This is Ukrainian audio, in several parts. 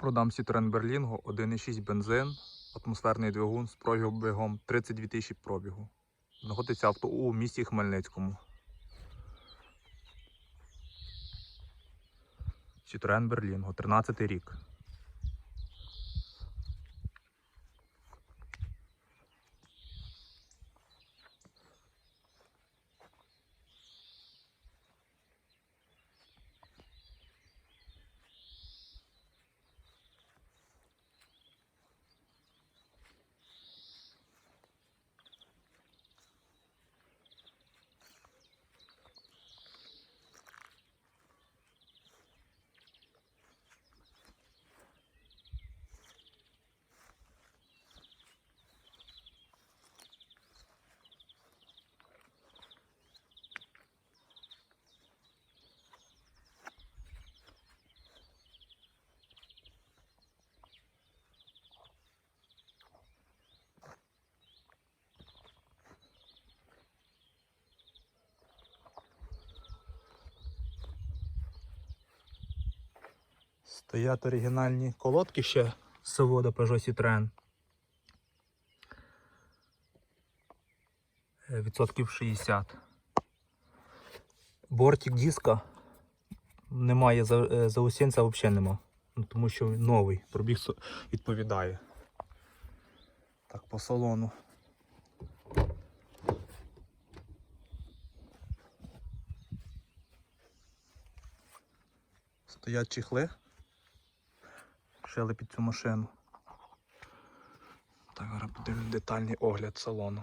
Продам Citroen Berlingo 1,6 бензин, атмосферний двигун з пробігом 32 тисячі пробігу. Знаходиться авто у місті Хмельницькому. Citroen Berlingo, 13 рік. Стоять оригінальні колодки ще з заводу Peugeot Citroen. Е, Відсотків 60. Бортик диска немає, за- е, заусінця взагалі нема. Ну, тому що новий, пробіг відповідає. Так, по салону. Стоять чехли. Шили під цю машину. Так, зараз подивимось детальний огляд салону.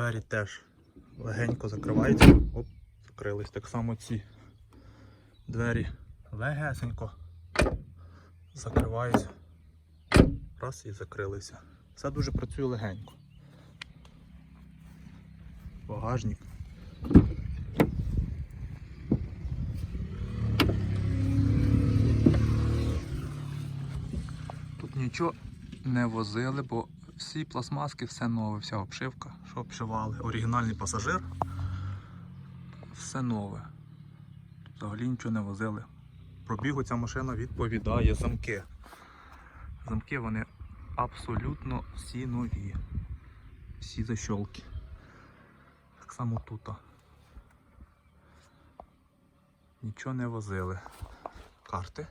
Двері теж легенько закриваються. Оп, закрились. Так само ці двері легесенько закриваються. Раз і закрилися. Все дуже працює легенько. Багажник. Тут нічого не возили, бо всі пластмаски, все нове, вся обшивка, що обшивали. Оригінальний пасажир. Все нове. Взагалі нічого не возили. Пробігу ця машина відповідає замки. Замки вони абсолютно всі нові. Всі защолки. Так само тут. Нічого не возили. Карти.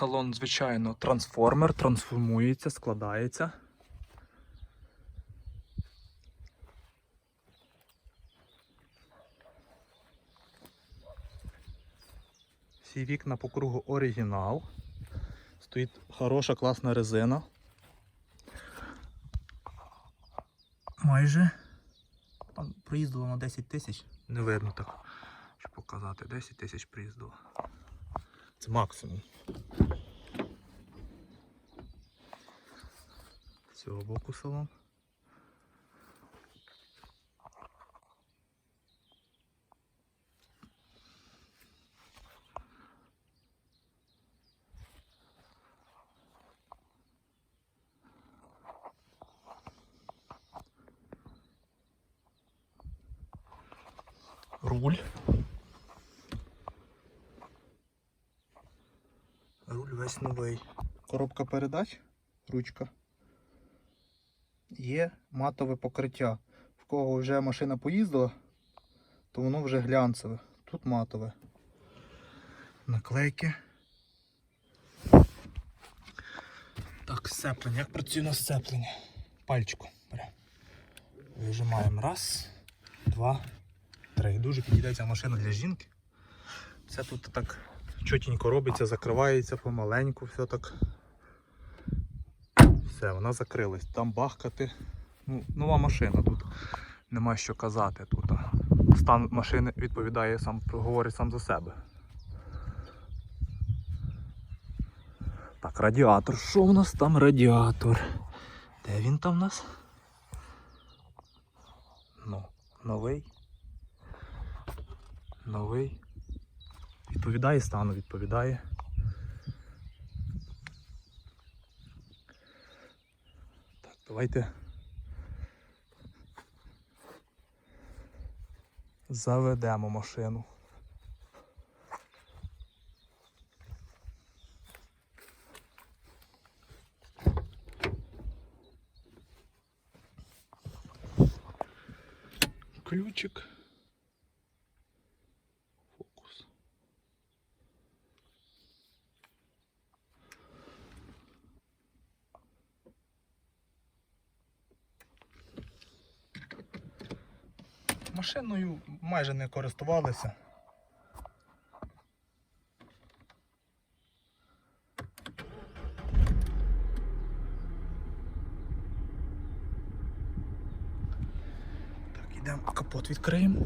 Салон, звичайно, трансформер, трансформується, складається. Всі вікна по кругу оригінал. Стоїть хороша класна резина. Майже. Там приїздило на 10 тисяч. Не видно так, щоб показати. 10 тисяч приїздило. Це максимум. З цього боку салон. Руль. ось новий. Коробка передач, ручка. Є матове покриття. В кого вже машина поїздила, то воно вже глянцеве. Тут матове. Наклейки. Так, сцеплення. Як працює на сцеплення? Пальчику. Вижимаємо. Раз, два, три. Дуже підійде ця машина для жінки. Це тут так чотенько робиться, закривається помаленьку, все так. Все, вона закрилась. Там бахкати. Ну, нова машина тут. Нема що казати тут. Стан машини відповідає сам, говорить сам за себе. Так, радіатор. Що в нас там радіатор? Де він там у нас? Ну, новий. Новий. Відповідає стану, відповідає. Так, давайте. Заведемо машину. Ключик. Машиною майже не користувалися. Так, ідемо капот відкриємо.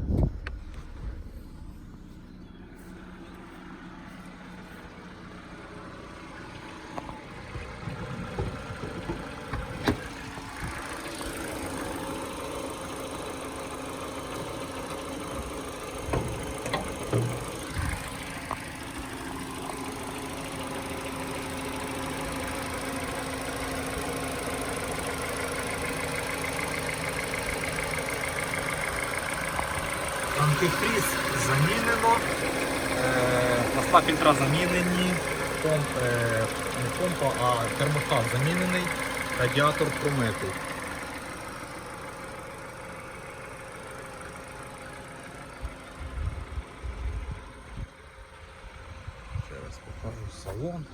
Антифріз замінено. Е, масла фільтра замінені. Помп, е, не помпа, а термостат замінений. Радіатор промитий. Зараз покажу салон.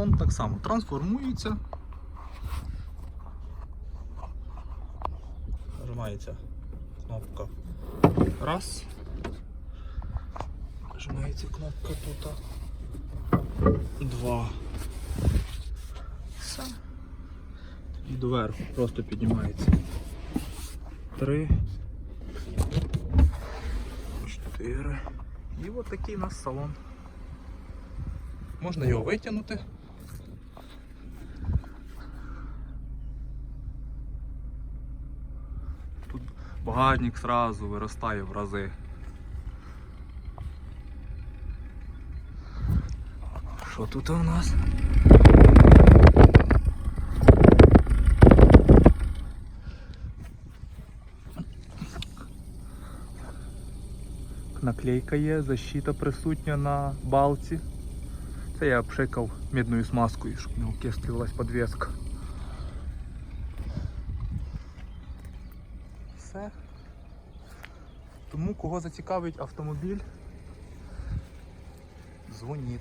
Салон так само трансформується. Нажимається кнопка раз. Нажимається кнопка тут. Два. Все. І доверху просто піднімається. Три. Чотири. І от такий у нас салон. Можна його витягнути. Багажник сразу виростає в рази. Що тут у нас? Наклейка є, защита присутня на балці. Це я пшикав мідною смазкою, щоб не окислювалась подвеска. Все. Тому кого зацікавить автомобіль, дзвоніть.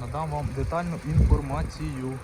Надам вам детальну інформацію.